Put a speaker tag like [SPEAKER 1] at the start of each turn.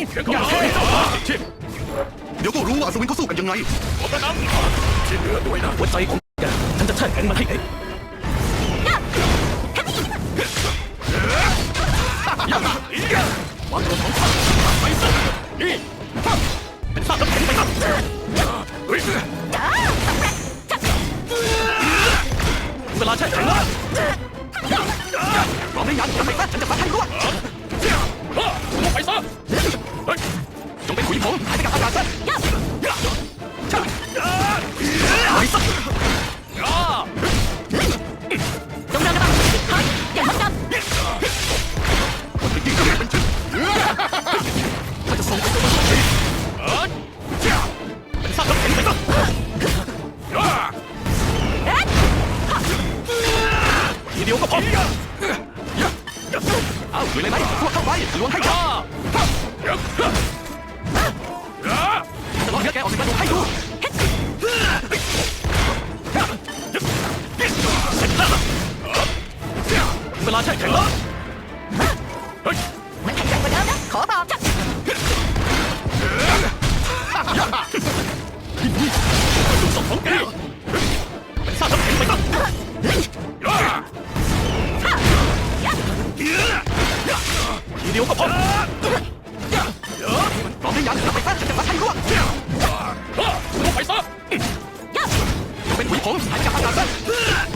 [SPEAKER 1] อย่าแค่เจ้า
[SPEAKER 2] เดี๋ยวก็รู้ว่าอัศวินเขาสู้กันยังไง
[SPEAKER 1] ผมประนำที่เหลือด้วยนะหัวใจของแกฉันจะแช่แข็งมันให้เองวางตัวของข้าไปซะนี่เป็นซากน้ำแข็งไปครับเฮ้ยเวลาแช่แข็งแล้วพร้อมหรือยังทำไมซะฉันจะฟันให้รู้ว่าไปซะ ผงหายไปกับอากาศซะไปซะ
[SPEAKER 3] จงเดินระวังเฮ้ยอย่าทำดำ
[SPEAKER 1] มันจะส่งไปตัวมันเองเป็นซากน้ำแข็งไปซะทีเดียวก็พอเอาลุยเลยไหมพวกเข้าไปล้วงให้ข้า 进攻嘿嘿呀呀呀呀呀呀呀呀呀呀呀呀呀红三加大打三。